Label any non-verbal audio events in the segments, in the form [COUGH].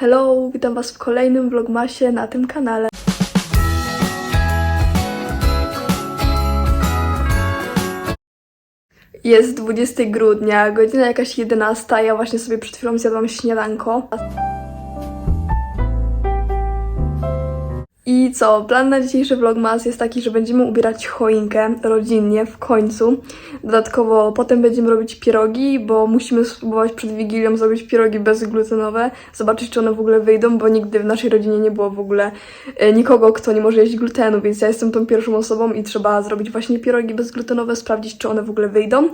Hello, witam Was w kolejnym vlogmasie na tym kanale. Jest 20 grudnia, godzina jakaś 11, ja właśnie sobie przed chwilą zjadłam śniadanko. I co? Plan na dzisiejszy vlogmas jest taki, że będziemy ubierać choinkę rodzinnie w końcu. Dodatkowo potem będziemy robić pierogi, bo musimy spróbować przed Wigilią zrobić pierogi bezglutenowe, zobaczyć czy one w ogóle wyjdą, bo nigdy w naszej rodzinie nie było w ogóle e, nikogo, kto nie może jeść glutenu, więc ja jestem tą pierwszą osobą i trzeba zrobić właśnie pierogi bezglutenowe, sprawdzić czy one w ogóle wyjdą.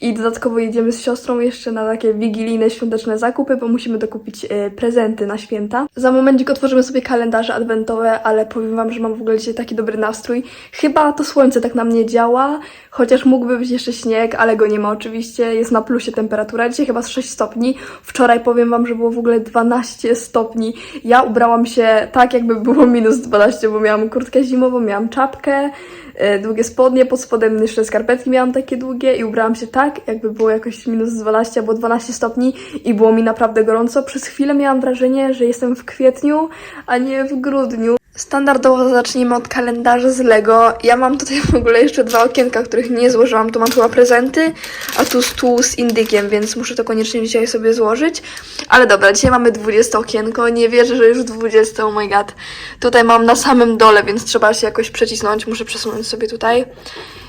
I dodatkowo jedziemy z siostrą jeszcze na takie wigilijne, świąteczne zakupy, bo musimy dokupić e, prezenty na święta. Za momencik otworzymy sobie kalendarze adwentowe, ale powiem wam, że mam w ogóle dzisiaj taki dobry nastrój. Chyba to słońce tak na mnie działa, chociaż mógłby być jeszcze śnieg, ale go nie ma oczywiście. Jest na plusie temperatura, dzisiaj chyba z 6 stopni. Wczoraj powiem wam, że było w ogóle 12 stopni. Ja ubrałam się tak, jakby było [LAUGHS] minus 12, bo miałam kurtkę zimową, miałam czapkę, e, długie spodnie, pod spodem jeszcze skarpetki miałam takie długie i ubrałam się tak, jakby było jakoś minus 12 albo 12 stopni i było mi naprawdę gorąco. Przez chwilę miałam wrażenie, że jestem w kwietniu, a nie w grudniu. Standardowo zacznijmy od kalendarza z Lego. Ja mam tutaj w ogóle jeszcze dwa okienka, których nie złożyłam. Tu mam chyba prezenty, a tu stół z indykiem, więc muszę to koniecznie dzisiaj sobie złożyć. Ale dobra, dzisiaj mamy 20 okienko. Nie wierzę, że już 20, oh my god. Tutaj mam na samym dole, więc trzeba się jakoś przecisnąć. Muszę przesunąć sobie tutaj.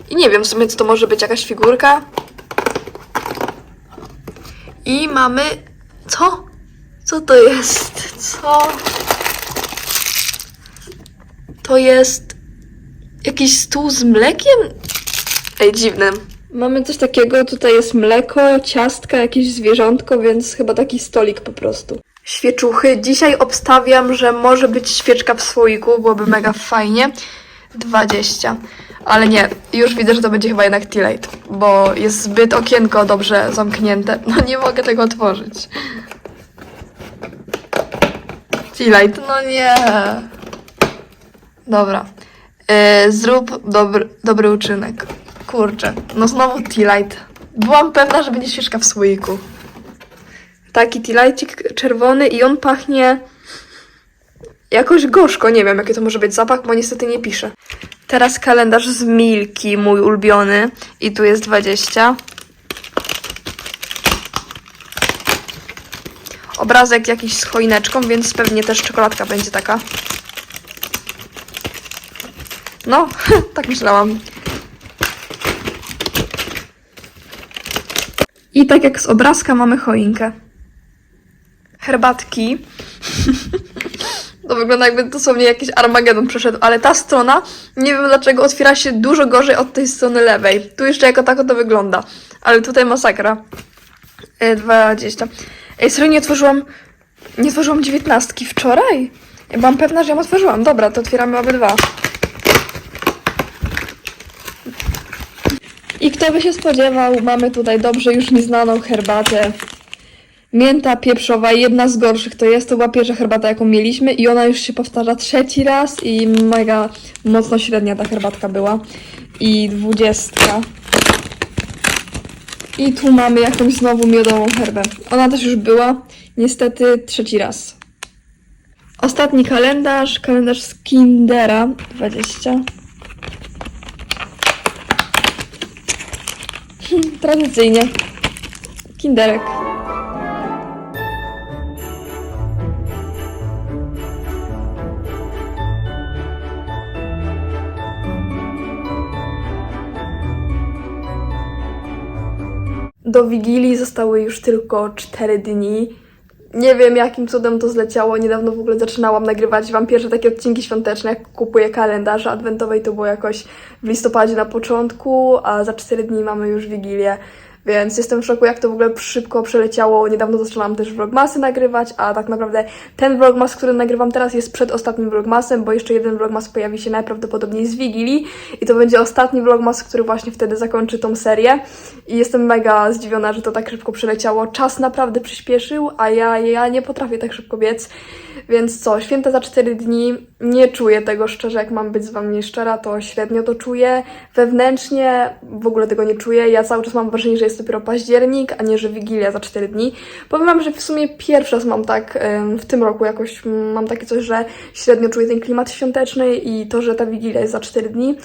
I nie wiem w sumie, co to może być, jakaś figurka. I mamy... Co? Co to jest? Co? To jest jakiś stół z mlekiem? Ej, dziwne. Mamy coś takiego, tutaj jest mleko, ciastka, jakieś zwierzątko, więc chyba taki stolik po prostu. Świeczuchy. Dzisiaj obstawiam, że może być świeczka w słoiku, byłoby mega fajnie. 20. Ale nie, już widzę, że to będzie chyba jednak light, bo jest zbyt okienko dobrze zamknięte. [LAUGHS] No nie mogę tego otworzyć. Light, no nie. Dobra. Yy, zrób dobry, dobry uczynek. Kurczę, no znowu tea light. Byłam pewna, że będzie świeczka w słoiku. Taki tea lightik czerwony i on pachnie jakoś gorzko. Nie wiem, jaki to może być zapach, bo niestety nie pisze. Teraz kalendarz z Milki, mój ulubiony. I tu jest 20. Obrazek jakiś z choineczką, więc pewnie też czekoladka będzie taka. No, [LAUGHS] tak myślałam. I tak jak z obrazka mamy choinkę. Herbatki. [LAUGHS] To wygląda jakby dosłownie jakiś Armagedon przeszedł, ale ta strona, nie wiem dlaczego, otwiera się dużo gorzej od tej strony lewej. Tu jeszcze jako tako to wygląda, ale tutaj masakra. E, 20. Ej, serio nie otworzyłam, nie otworzyłam dziewiętnastki wczoraj? Ja byłam pewna, że ją otworzyłam. Dobra, to otwieramy obydwa. I kto by się spodziewał, mamy tutaj dobrze już nieznaną herbatę. Mięta pieprzowa, jedna z gorszych to jest, to była pierwsza herbata jaką mieliśmy i ona już się powtarza trzeci raz i mega mocno średnia ta herbatka była. I dwudziestka. I tu mamy jakąś znowu miodową herbę. Ona też już była, niestety trzeci raz. Ostatni kalendarz, kalendarz z Kindera, 20. Tradycyjnie. Kinderek. Do Wigilii zostały już tylko 4 dni. Nie wiem, jakim cudem to zleciało. Niedawno w ogóle zaczynałam nagrywać Wam pierwsze takie odcinki świąteczne, jak kupuję kalendarze adwentowej. To było jakoś w listopadzie na początku, a za 4 dni mamy już Wigilię. Więc jestem w szoku, jak to w ogóle szybko przeleciało. Niedawno zaczynałam też vlogmasy nagrywać, a tak naprawdę ten vlogmas, który nagrywam teraz jest przed ostatnim vlogmasem, bo jeszcze jeden vlogmas pojawi się najprawdopodobniej z Wigilii i to będzie ostatni vlogmas, który właśnie wtedy zakończy tą serię. I jestem mega zdziwiona, że to tak szybko przeleciało. Czas naprawdę przyspieszył, a ja, ja nie potrafię tak szybko biec. Więc co, święta za 4 dni, nie czuję tego szczerze, jak mam być z wami szczera, to średnio to czuję. Wewnętrznie w ogóle tego nie czuję. Ja cały czas mam wrażenie, że jest dopiero październik, a nie, że Wigilia za 4 dni. Powiem wam, że w sumie pierwszy raz mam tak w tym roku jakoś mam takie coś, że średnio czuję ten klimat świąteczny i to, że ta Wigilia jest za 4 dni.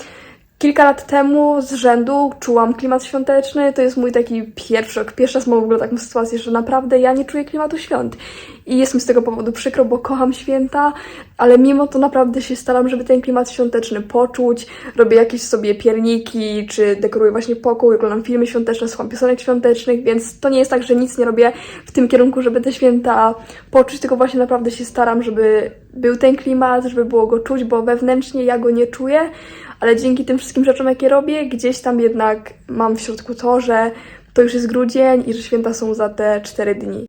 Kilka lat temu z rzędu czułam klimat świąteczny. To jest mój taki pierwszy. Pierwszy raz mam w ogóle taką sytuację, że naprawdę ja nie czuję klimatu świąt. I jest mi z tego powodu przykro, bo kocham święta, ale mimo to naprawdę się staram, żeby ten klimat świąteczny poczuć. Robię jakieś sobie pierniki, czy dekoruję właśnie pokój, oglądam filmy świąteczne, słucham piosenek świątecznych, więc to nie jest tak, że nic nie robię w tym kierunku, żeby te święta poczuć, tylko właśnie naprawdę się staram, żeby był ten klimat, żeby było go czuć, bo wewnętrznie ja go nie czuję, ale dzięki tym wszystkim rzeczom, jakie robię, gdzieś tam jednak mam w środku to, że to już jest grudzień i że święta są za te 4 dni.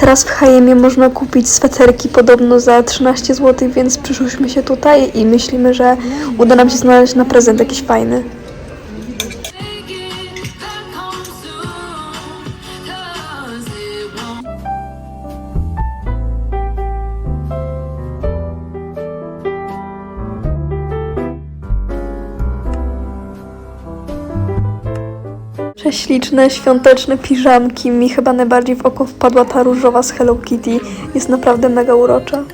Teraz w H&M można kupić sweterki podobno za 13 zł, więc przyszłyśmy się tutaj i myślimy, że uda nam się znaleźć na prezent jakiś fajny. Prześliczne, świąteczne piżamki. Mi chyba najbardziej w oko wpadła ta różowa z Hello Kitty. Jest naprawdę mega urocza.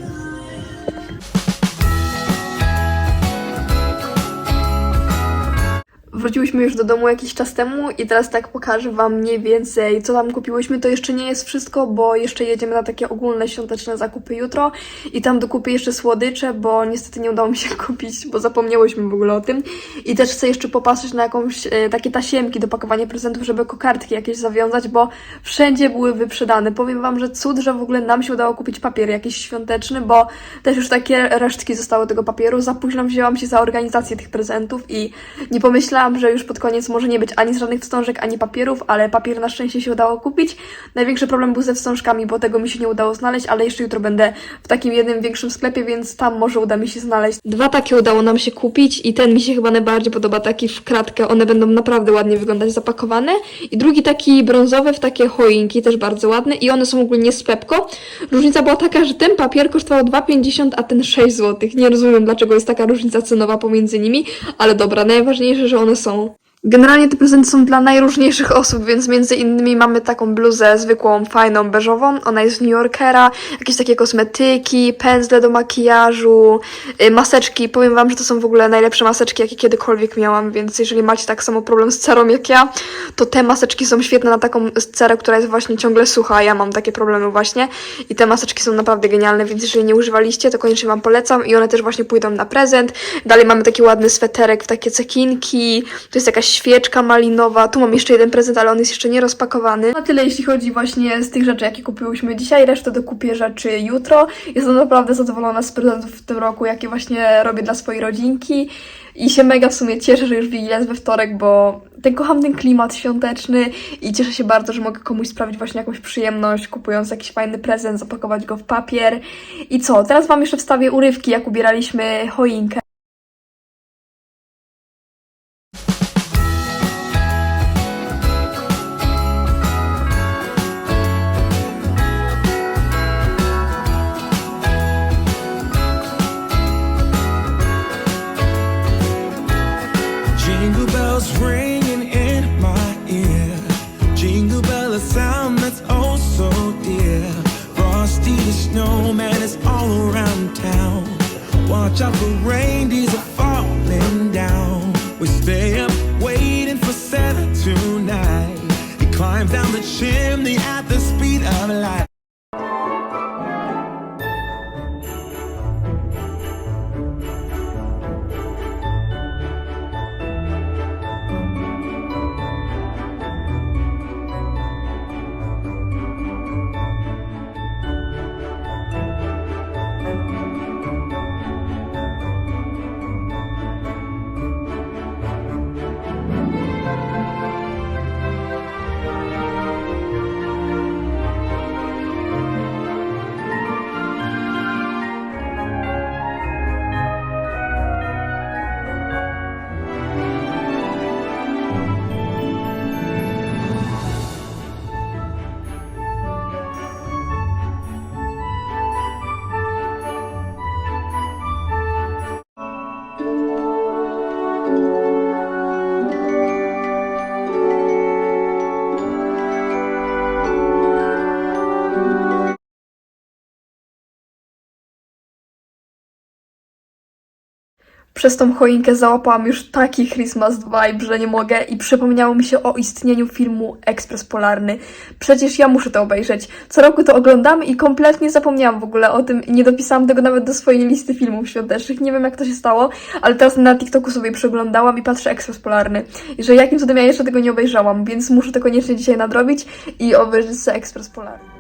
Wróciłyśmy już do domu jakiś czas temu i teraz tak pokażę Wam mniej więcej, co tam kupiłyśmy. To jeszcze nie jest wszystko, bo jeszcze jedziemy na takie ogólne świąteczne zakupy jutro i tam dokupię jeszcze słodycze, bo niestety nie udało mi się [LAUGHS] kupić, bo zapomniałyśmy w ogóle o tym. I też chcę jeszcze popatrzeć na jakąś e, takie tasiemki do pakowania prezentów, żeby kokardki jakieś zawiązać, bo wszędzie były wyprzedane. Powiem Wam, że cud, że w ogóle nam się udało kupić papier jakiś świąteczny, bo też już takie resztki zostały tego papieru. Za późno wzięłam się za organizację tych prezentów i nie pomyślałam, że już pod koniec może nie być ani żadnych wstążek, ani papierów, ale papier na szczęście się udało kupić. Największy problem był ze wstążkami, bo tego mi się nie udało znaleźć, ale jeszcze jutro będę w takim jednym większym sklepie, więc tam może uda mi się znaleźć. Dwa takie udało nam się kupić i ten mi się chyba najbardziej podoba, taki w kratkę. One będą naprawdę ładnie wyglądać zapakowane. I drugi taki brązowy w takie choinki, też bardzo ładny i one są ogólnie z Pepko. Różnica była taka, że ten papier kosztował 2,50, a ten 6 zł. Nie rozumiem, dlaczego jest taka różnica cenowa pomiędzy nimi, ale dobra, najważniejsze, że one są. Generalnie te prezenty są dla najróżniejszych [LAUGHS] osób, więc między innymi mamy taką bluzę zwykłą, fajną, beżową. Ona jest z New Yorkera, jakieś takie kosmetyki, pędzle do makijażu, y, maseczki. Powiem wam, że to są w ogóle najlepsze maseczki, jakie kiedykolwiek miałam, więc jeżeli macie tak samo problem z cerą jak ja, to te maseczki są świetne na taką cerę, która jest właśnie ciągle sucha. Ja mam takie problemy właśnie i te maseczki są naprawdę genialne, więc jeżeli nie używaliście, to koniecznie wam polecam i one też właśnie pójdą na prezent. Dalej mamy taki ładny sweterek w takie cekinki, to jest jakaś świeczka malinowa, tu mam jeszcze jeden prezent, ale on jest jeszcze nie rozpakowany. Na tyle jeśli chodzi właśnie z tych rzeczy, jakie kupiłyśmy dzisiaj, resztę dokupię rzeczy jutro. Jestem naprawdę zadowolona z prezentów w tym roku, jakie właśnie robię dla swojej rodzinki. I się mega w sumie cieszę, że już Wigilia jest we wtorek, bo ten, kocham ten klimat świąteczny i cieszę się bardzo, że mogę komuś sprawić właśnie jakąś przyjemność, kupując jakiś fajny prezent, zapakować go w papier. I co? Teraz Wam jeszcze wstawię urywki, jak ubieraliśmy choinkę. Down the chimney at the speed of light. Przez tą choinkę załapałam już taki Christmas vibe, że nie mogę i przypomniało mi się o istnieniu filmu Ekspres Polarny. Przecież ja muszę to obejrzeć. Co roku to oglądam i kompletnie zapomniałam w ogóle o tym i nie dopisałam tego nawet do swojej listy filmów świątecznych. Nie wiem jak to się stało, ale teraz na TikToku sobie przeglądałam i patrzę Ekspres Polarny. I że jakim cudem ja jeszcze tego nie obejrzałam, więc muszę to koniecznie dzisiaj nadrobić i obejrzeć sobie Ekspres Polarny.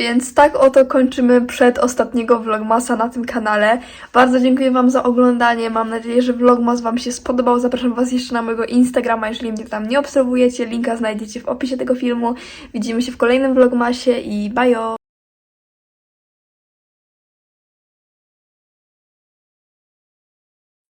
Więc tak oto kończymy przed ostatniego vlogmasa na tym kanale. Bardzo dziękuję Wam za oglądanie. Mam nadzieję, że vlogmas Wam się spodobał. Zapraszam Was jeszcze na mojego Instagrama, jeżeli mnie tam nie obserwujecie. Linka znajdziecie w opisie tego filmu. Widzimy się w kolejnym vlogmasie i bajo!